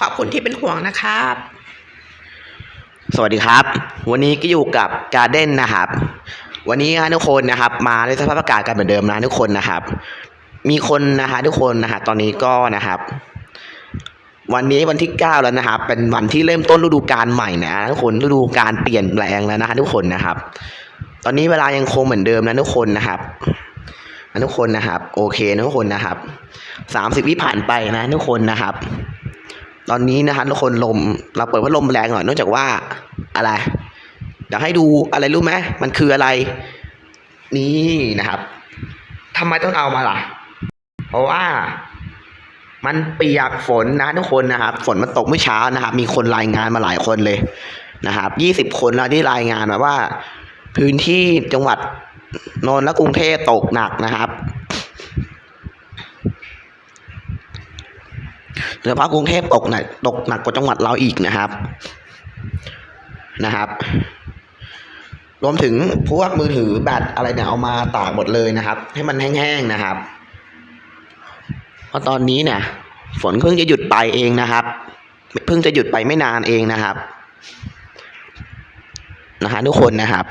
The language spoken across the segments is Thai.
ขอบคุณที่เป็นห่วงนะครับ สวัสดีครับ วันนี้ก็อยู่กับการ์เด้นนะครับ วันนี้นะทุกคนนะครับ มาในสภาพอากาศกันเหมือนเดิมนะทุกคนนะครับ มีคนนะฮะทุกคนนะฮะตอนนี้ก็นะครับ วันนี้วันที่ 9 แล้วนะครับ เป็นวันที่เริ่มต้นฤดูกาลใหม่นะทุกคนฤดูกาลเปลี่ยนแปลงแล้วนะฮะทุกคนนะครับ ตอนนี้เวลายังคงเหมือนเดิมนะทุกคนนะครับทุกคนนะครับ โอเคทุกคนนะครับสามสิบวิผ่านไปนะทุกคนนะครับ ตอนนี้นะฮะทุกคนลมเราเปิดพัดลมแรงหน่อยเนื่องจากว่าอะไรอยากให้ดูอะไรรู้ไหมมันคืออะไร นี่นะครับทำไมต้องเอามาล่ะ เพราะว่า มันเปียกฝนนะทุกคนนะครับ ฝนมันตกเมื่อเช้านะครับ มีคนรายงานมาหลายคนเลยนะครับยี่สิบคนแล้วที่รายงานมาว่า พื้นที่จังหวัดนนท์และกรุงเทพตกหนักนะครับ โดยเฉพาะกรุงเทพตกหนักตกหนักกว่าจังหวัดเราอีกนะครับนะครับ รวมถึงพวกมือถือแบตอะไรเนี่ยเอามาตากหมดเลยนะครับ ให้มันแห้งๆนะครับ เพราะตอนนี้เนี่ย ฝนเพิ่งจะหยุดไปเองนะครับเพิ่งจะหยุดไปไม่นานเองนะครับนะฮะทุกคนนะครับ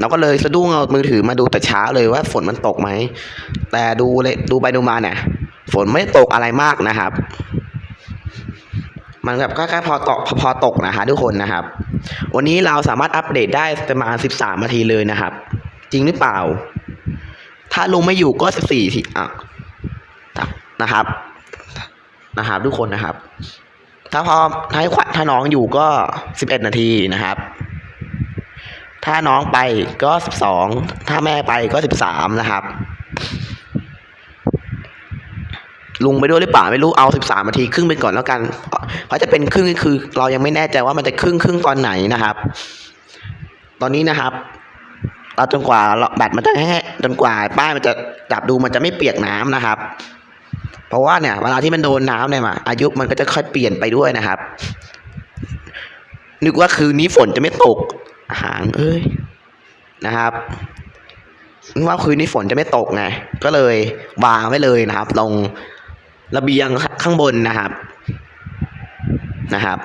เราก็เลยสะดุ้งเอามือถือมาดูแต่เช้าเลยว่าฝนมันตกไหม แต่ดูเลยดูไปดูมาเนี่ย ฝนไม่ตกอะไรมากนะครับ มันแบบก็แค่พอตกพอตกนะฮะทุกคนนะครับ วันนี้เราสามารถอัปเดตได้ประมาณสิบสามนาทีเลยนะครับ จริงหรือเปล่า ถ้าลุงไม่อยู่ก็สิบสี่ทีอะนะครับ นะครับ ทุกคนนะครับ ถ้าพอถ้าขวัญถ้าน้องอยู่ก็สิบเอ็ดนาทีนะครับถ้าน้องไปก็สิบสองถ้าแม่ไปก็สิบสามนะครับ ลุงไปด้วยหรือเปล่าไม่รู้เอาสิบสามนาทีครึ่งไปก่อนแล้วกัน เพราะจะเป็นครึ่งก็คือ เรายังไม่แน่ใจว่ามันจะครึ่งครึ่งตอนไหนนะครับ ตอนนี้นะครับเราจนกว่าแบตมันจะแห้งจนกว่าป้ายมันจะจับดูมันจะไม่เปียกน้ำนะครับ เพราะว่าเนี่ยเวลาที่มันโดนน้ำเนี่ยมาอายุมันก็จะค่อยเปลี่ยนไปด้วยนะครับ นึกว่าคืนนี้ฝนจะไม่ตกหางเอ้ยนะครับนึกว่าคืนนี้ฝนจะไม่ตกไงก็เลยวางไว้เลยนะครับ ลง ระเบียงข้างบนนะครับนะครับ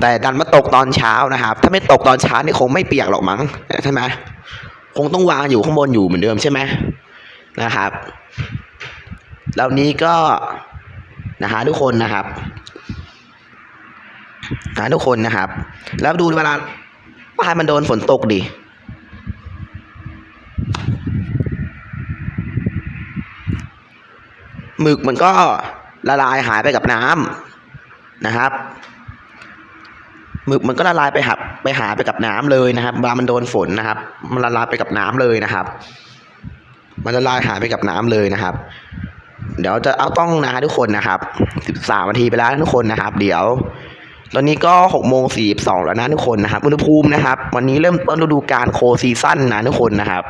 แต่ดันมาตกตอนเช้านะครับ ถ้าไม่ตกตอนเช้านี่คงไม่เปียกหรอกมั้งใช่ไหมคงต้องวางอยู่ข้างบนอยู่เหมือนเดิมใช่ไหมนะครับแล้วนี้ก็นะฮะทุกคนนะครับนะทุกคนนะครับ แล้วดูเวลาป้ายมันโดนฝนตกดิ หมึกมันก็ละลายหายไปกับน้ำนะครับหมึกมันก็ละลายไปหับไปหายไปกับน้ำเลยนะครับเวลามันโดนฝนนะครับ มันละลายไปกับน้ำเลยนะครับ มันละลายหายไปกับน้ำเลยนะครับ เดี๋ยวจะเอาต้องนะทุกคนนะครับสิบสามนาทีไปแล้วทุกคนนะครับ เดี๋ยว ตอนนี้ก็หกโมงสี่สองแล้วนะทุกคนนะครับอุณหภูมินะครับ วันนี้เริ่มต้นฤดูกาลโคซีซั่นนะทุกคนนะครับ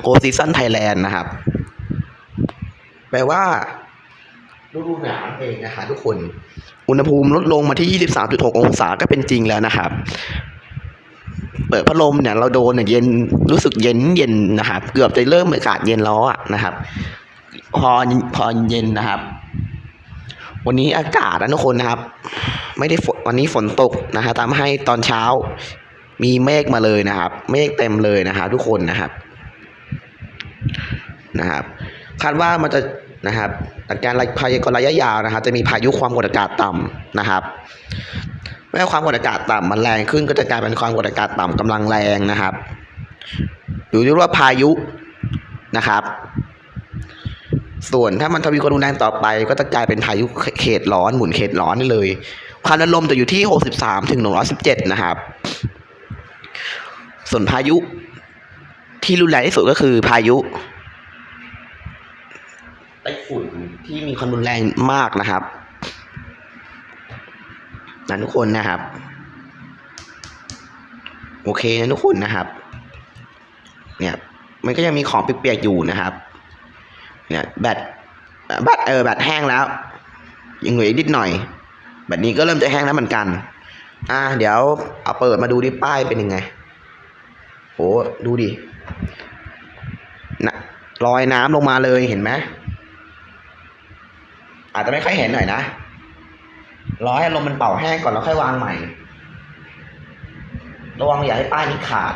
โคซีซั่นไทยแลนด์นะครับ แปลว่าฤดูหนาวเองนะคะทุกคน อุณหภูมิลดลงมาที่ 23.6 องศาก็เป็นจริงแล้วนะครับ เปิดพัดลมเนี่ยเราโดนเนี่ยเย็นรู้สึกเย็นเย็นนะครับ เกือบจะเริ่มอากาศเย็นแล้วอะนะครับ พอพอเย็นนะครับ วันนี้อากาศนะทุกคนนะครับ ไม่ได้ฝนวันนี้ฝนตกนะฮะทำให้ตอนเช้ามีเมฆมาเลยนะครับ เมฆเต็มเลยนะครับทุกคนนะครับ นะครับ คาดว่ามันจะนะครับจากการพยากรณ์ระยะยาวนะครับ จะมีพายุความกดอากาศต่ำนะครับเมื่อความกดอากาศต่ำมันแรงขึ้นก็จะกลายเป็นความกดอากาศต่ำกำลังแรงนะครับหรือเรียกว่าพายุนะครับ ส่วนถ้ามันทวีความรุนแรงต่อไป ก็จะกลายเป็นพายุเขตร้อนหมุนเขตร้อนนี่เลยความดันลมจะอยู่ที่ 63 ถึง 117 นะครับ ส่วนพายุที่รุนแรงที่สุดก็คือพายุ ฝุ่นที่มีความรุนแรงมากนะครับนะทุกคนนะครับ โอเคนะทุกคนนะครับ เนี่ย มันก็ยังมีของเปียกๆอยู่นะครับ เนี่ยแบตแบตเออแบตแห้งแล้ว ยังเหลืออีกนิดหน่อยแบตนี้ก็เริ่มจะแห้งแล้วเหมือนกัน อ่า เดี๋ยวเอาเปิดมาดูดิป้ายเป็นยังไงโหดูดินะลอยน้ำลงมาเลยเห็นไหม อาจจะไม่ค่อยเห็นหน่อยนะรอให้ลมมันเป่าแห้งก่อนแล้วค่อยวางใหม่ ระวังอย่าให้ป้ายนี้ขาด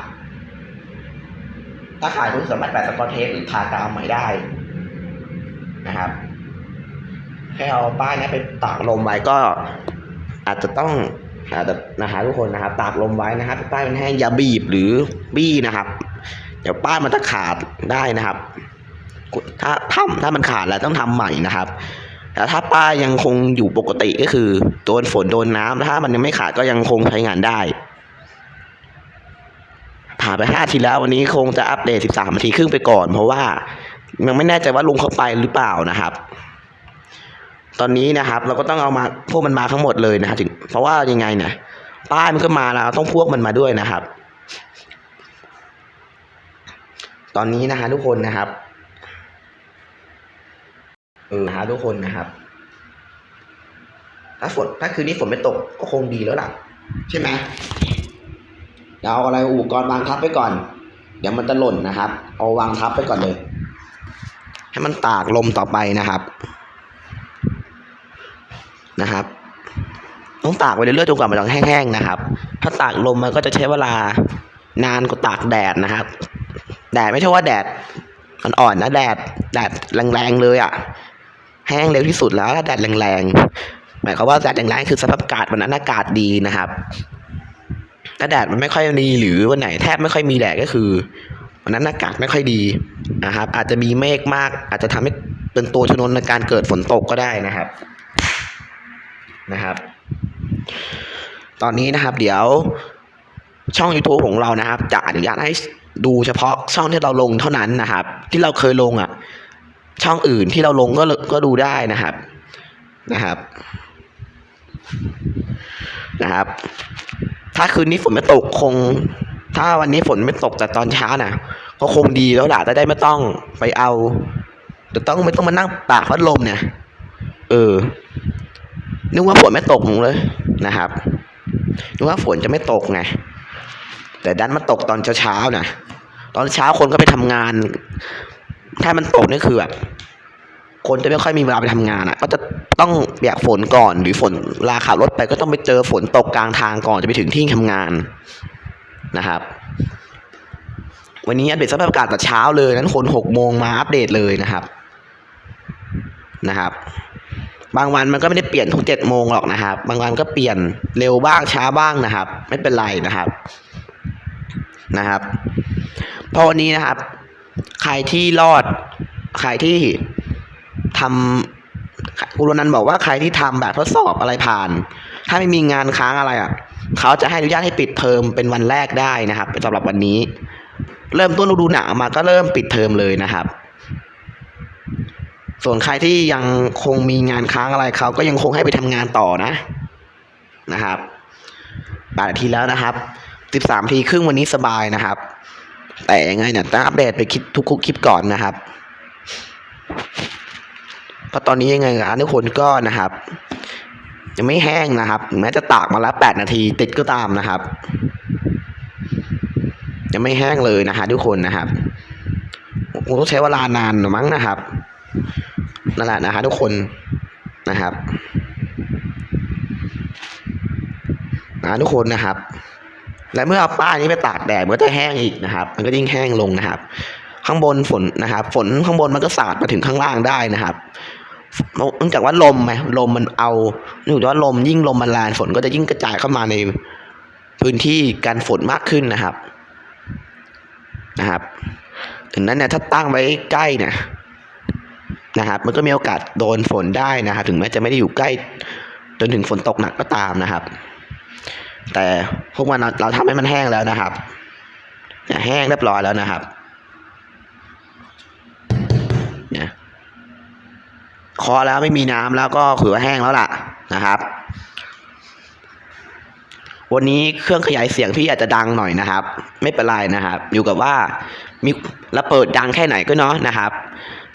ถ้าขาดคุณสามารถแปะสกอตเทปหรือทากาวใหม่ได้นะครับ ให้เอาป้ายนี้ไปตากลมไว้ก็ อาจจะต้องอาจจะนะครับทุกคนนะครับตากลมไว้นะครับป้ายมันแห้งอย่าบีบหรือบี้นะครับ เดี๋ยวป้ายมันจะขาดได้นะครับ ถ้าถ้าถ้ามันขาดแล้วต้องทำใหม่นะครับ แต่ถ้าป้ายังคงอยู่ปกติก็คือโดนฝนโดนน้ำถ้ามันยังไม่ขาดก็ยังคงใช้งานได้ ผ่านไปห้าทีแล้ววันนี้คงจะอัปเดต13นาทีครึ่งไปก่อน เพราะว่ายังไม่แน่ใจว่าลุงเขาไปหรือเปล่านะครับ ตอนนี้นะครับ เราก็ต้องเอามาพวกมันมาทั้งหมดเลยนะครับถึงเพราะว่ายังไงเนี่ยป้ายมันก็มาแล้วต้องพวกมันมาด้วยนะครับ ตอนนี้นะฮะทุกคนนะครับ เออฮะทุกคนนะครับ ถ้าฝนถ้าคืนนี้ฝนไม่ตกก็คงดีแล้วล่ะ ใช่ไหมเราเอาอะไรอุปกรณ์วางทับไปก่อน เดี๋ยวมันจะหล่นนะครับ เอาวางทับไปก่อนเลย ให้มันตากลมต่อไปนะครับ นะครับ ต้องตากไปเรื่อยๆจนกว่ามันจะแห้งๆนะครับ ถ้าตากลมมันก็จะใช้เวลานานกว่าตากแดดนะครับ แดดไม่ใช่ว่าแดดอ่อนๆนะแดดแดดแรงๆเลยอะ่ะ ห้งเร็วที่สุดแล้วถ้าแดดแรงๆหมายความว่าแดดแรงๆคือสภาพอากาศวันนั้นอากาศดีนะครับถ้าแดดมันไม่ค่อยดีหรือวันไหนแทบไม่ค่อยมีแดดก็คือวันนั้นอากาศไม่ค่อยดีนะครับ อาจจะมีเมฆมาก อาจจะทำให้เป็นตัวชนวนในการเกิดฝนตกก็ได้นะครับนะครับ ตอนนี้นะครับเดี๋ยวช่อง YouTube ของเรานะครับ จะอนุญาตให้ดูเฉพาะช่องที่เราลงเท่านั้นนะครับ ที่เราเคยลงอะ ช่องอื่นที่เราลงก็ก็ดูได้นะครับนะครับ นะครับ ถ้าคืนนี้ฝนไม่ตกคง ถ้าวันนี้ฝนไม่ตกแต่ตอนเช้าน่ะ ก็คงดีแล้วล่ะจะได้ไม่ต้องไปเอาจะต้องไม่ต้องมานั่งตากพัดลมเนี่ย เออ นึกว่าฝนไม่ตกเลยนะครับ นึกว่าฝนจะไม่ตกไง แต่ดันมาตกตอนเช้าๆนะตอนเช้าคนก็ไปทำงาน ถ้ามันตกนี่คือแบบคนจะไม่ค่อยมีเวลาไปทำงานอะ ก็จะต้องเปียกฝนก่อน หรือฝนลาขับรถไปก็ต้องไปเจอฝนตกกลางทางก่อนจะไปถึงที่ทำงานนะครับ วันนี้อัปเดตสภาพอากาศแต่เช้าเลยนั้นคนหกโมงมาอัปเดตเลยนะครับนะครับ บางวันมันก็ไม่ได้เปลี่ยนทุกเจ็ดโมงหรอกนะครับ บางวันก็เปลี่ยนเร็วบ้างช้าบ้างนะครับ ไม่เป็นไรนะครับนะครับพราะวันนี้นะครับ ใครที่รอด ใครที่ทำคุณรนันท์บอกว่าใครที่ทำแบบทดสอบอะไรผ่าน ถ้าไม่มีงานค้างอะไรอะ เขาจะให้อนุญาตให้ปิดเทอมเป็นวันแรกได้นะครับสำหรับวันนี้ เริ่มต้นฤดูหนาวมาก็เริ่มปิดเทอมเลยนะครับ ส่วนใครที่ยังคงมีงานค้างอะไรเขาก็ยังคงให้ไปทำงานต่อนะนะครับแปดนาทีแล้วนะครับสิบสามทีครึ่งวันนี้สบายนะครับ แต่ยังไงเนี่ยต้องอัปเดตไปคลิปทุกคลิปก่อนนะครับเพราะตอนนี้ยังไงร้านทุกคนก็นะครับยังไม่แห้งนะครับ แม้จะตากมาแล้วแปดนาทีติดก็ตามนะครับยังไม่แห้งเลยนะฮะทุกคนนะครับคงต้องใช้เวลานานหรือมั้งนะครับนั่นแหละนะฮะทุกคนนะครับนะทุกคนนะครับ และเมื่อเอาป้ายนี้ไปตากแดดมันก็จะแห้งอีกนะครับ มันก็ยิ่งแห้งลงนะครับ ข้างบนฝนนะครับ ฝนข้างบนมันก็สาดมาถึงข้างล่างได้นะครับเนื่องจากว่าลมไงลมมันเอาเนื่องจากว่าลมยิ่งลมมันแรงฝนก็จะยิ่งกระจายเข้ามาในพื้นที่การฝนมากขึ้นนะครับนะครับถึงนั้นเนี่ยถ้าตั้งไว้ใกล้เนี่ยนะครับ มันก็มีโอกาสโดนฝนได้นะครับ ถึงแม้จะไม่ได้อยู่ใกล้ จนถึงฝนตกหนักก็ตามนะครับ แต่พวกมันเราเราทำให้มันแห้งแล้วนะครับเนี่ยแห้งเรียบร้อยแล้วนะครับเนี่ยคอแล้วไม่มีน้ำแล้วก็ถือว่าแห้งแล้วล่ะนะครับ วันนี้เครื่องขยายเสียงพี่อาจจะดังหน่อยนะครับ ไม่เป็นไรนะครับ อยู่กับว่ามีแล้วเปิดดังแค่ไหนก็เนาะนะครับ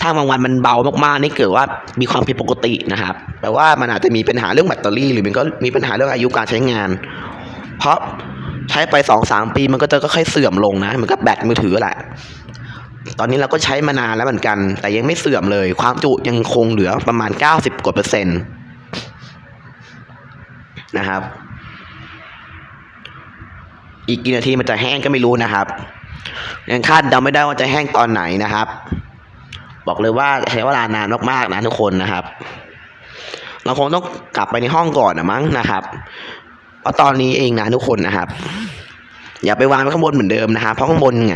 ถ้าบางวันมันเบามากๆนี่เกิดว่ามีความผิดปกตินะครับแปลว่ามันอาจจะมีปัญหาเรื่องแบตเตอรี่ หรือมันก็มีปัญหาเรื่องอายุการใช้งาน เพราะใช้ไปสองสามปีมันก็จะค่อยเสื่อมลงนะเหมือนกับแบตมือถือแหละ ตอนนี้เราก็ใช้มานานแล้วเหมือนกัน แต่ยังไม่เสื่อมเลย ความจุยังคงเหลือประมาณเก้าสิบกว่าเปอร์เซ็นต์นะครับ อีกกี่นาทีมันจะแห้งก็ไม่รู้นะครับยังคาดเดาไม่ได้ว่าจะแห้งตอนไหนนะครับ บอกเลยว่าใช้เวลานานมากๆนะทุกคนนะครับ เราคงต้องกลับไปในห้องก่อนนะมั้งนะครับ เพราะตอนนี้เองนะทุกคนนะครับ อย่าไปวางไว้ข้างบนเหมือนเดิมนะครับเพราะข้างบนไง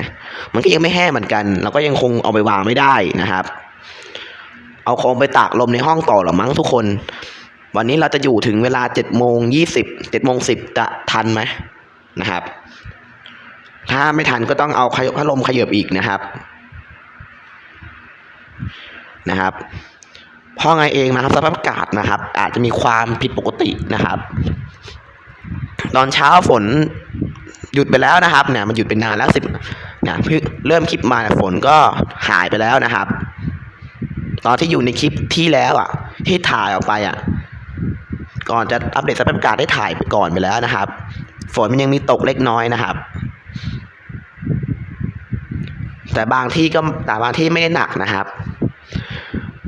มันก็ยังไม่แห้งเหมือนกัน เราก็ยังคงเอาไปวางไม่ได้นะครับ เอาคงไปตากลมในห้องต่อหรอมั้งทุกคน วันนี้เราจะอยู่ถึงเวลาเจ็ดโมงยี่สิบเจ็ดโมงสิบจะทันไหมนะครับ ถ้าไม่ทันก็ต้องเอาพัดลมขยบอีกนะครับนะครับเพราะไงเองนะครับสภาพอากาศนะครับ อาจจะมีความผิดปกตินะครับ ตอนเช้าฝนหยุดไปแล้วนะครับเนี่ยมันหยุดไปนานแล้วสิบเนี่ยเพิ่งเริ่มคลิปมาฝนก็หายไปแล้วนะครับ ตอนที่อยู่ในคลิปที่แล้วอะ ที่ถ่ายออกไปอะ ก่อนจะอัปเดตสภาพอากาศได้ถ่ายไปก่อนไปแล้วนะครับ ฝนมันยังมีตกเล็กน้อยนะครับ แต่บางที่ก็แต่บางที่ไม่ได้หนักนะครับ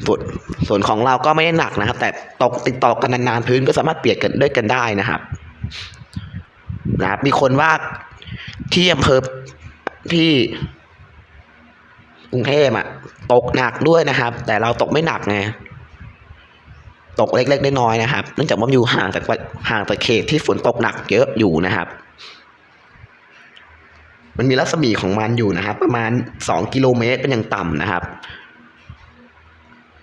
ส่วนส่วนของเราก็ไม่ได้หนักนะครับ แต่ตกติดต่อกันนานๆพื้นก็สามารถเปียกกันด้วยกันได้นะครับ นะครับมีคนว่าที่อำเภอที่กรุงเทพอะตกหนักด้วยนะครับ แต่เราตกไม่หนักไงตกเล็กๆน้อยๆนะครับเนื่องจากว่ามันอยู่ห่างจากห่างจากเขตที่ฝนตกหนักเยอะอยู่นะครับ มันมีรัศมีของมันอยู่นะครับ ประมาณสองกิโลเมตรเป็นอย่างต่ำนะครับ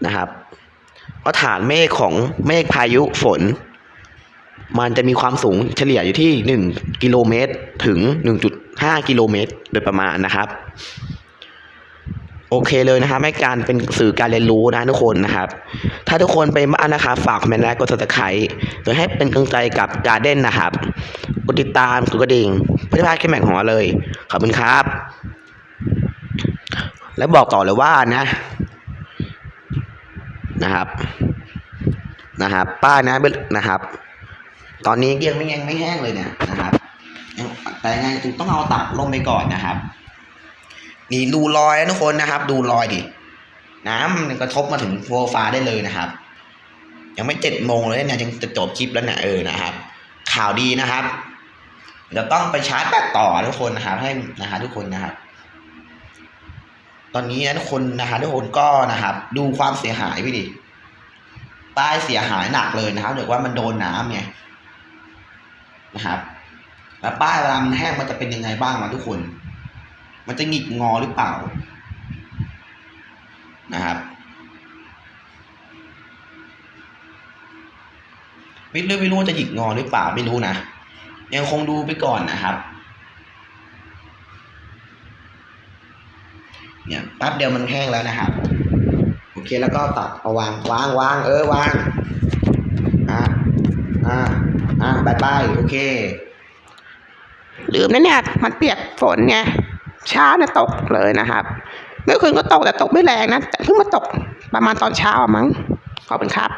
นะครับเพราะฐานเมฆของเมฆพายุฝน มันจะมีความสูงเฉลี่ยอยู่ที่หนึ่งกิโลเมตรถึงหนึ่งจุดห้ากิโลเมตร โดยประมาณนะครับ โอเคเลยนะครับให้การเป็นสื่อการเรียนรู้นะทุกคนนะครับ ถ้าทุกคนไปบ้านนะครับฝากคอมเมนต์แลกด subscribe โดยให้เป็นกำลังใจกับการเด่นนะครับกดติดตามกดกระดิ่งเพื่อพลาดคลิปใหม่งเราเลยขอบคุณครับ และบอกต่อเลยว่านะ นะครับนะครับ ป้านะนะครับ ตอนนี้ยังไม่ยังไม่แห้งเลยเนี่ยนะครับ แต่ยังไงต้องเอาตักลงไปก่อนนะครับ นี่ดูรอยนะทุกคนนะครับ ดูรอยดิ น้ำมันกระทบมาถึงโฟฟ้าได้เลยนะครับ ยังไม่เจ็ดโมงเลยเนี่ยยังจะจบคลิปแล้วเนี่ยเออนะครับ ข่าวดีนะครับเดี๋ยวต้องไปชาร์จแบตต่อทุกคนนะครับ ให้นะครับทุกคนนะครับ ตอนนี้นะทุกคนนะครับทุกคนก็นะครับ ดูความเสียหายพี่ดิป้ายเสียหายหนักเลยนะครับเดี๋ยวว่ามันโดนน้ำไง นะครับ แล้วป้ายเวลามันแห้งมันจะเป็นยังไงบ้างวะทุกคน มันจะหงิกงอหรือเปล่านะครับไม่รู้ไม่รู้จะหยิกงอหรือเปล่าไม่รู้นะยังคงดูไปก่อนนะครับ เนี่ยแป๊บเดียวมันแห้งแล้วนะครับโอเคแล้วก็ตัดเอาวางวางวางเออวางอ่าอ่า อ่าบายบายโอเค ลืมนะเนี่ย มันเปียกฝนไงเช้าเนี่ยตกเลยนะครับเมื่อคืนก็ตกแต่ตกไม่แรงนะ แต่เพิ่งมาตกประมาณตอนเช้ามั้งขอบคุณครับ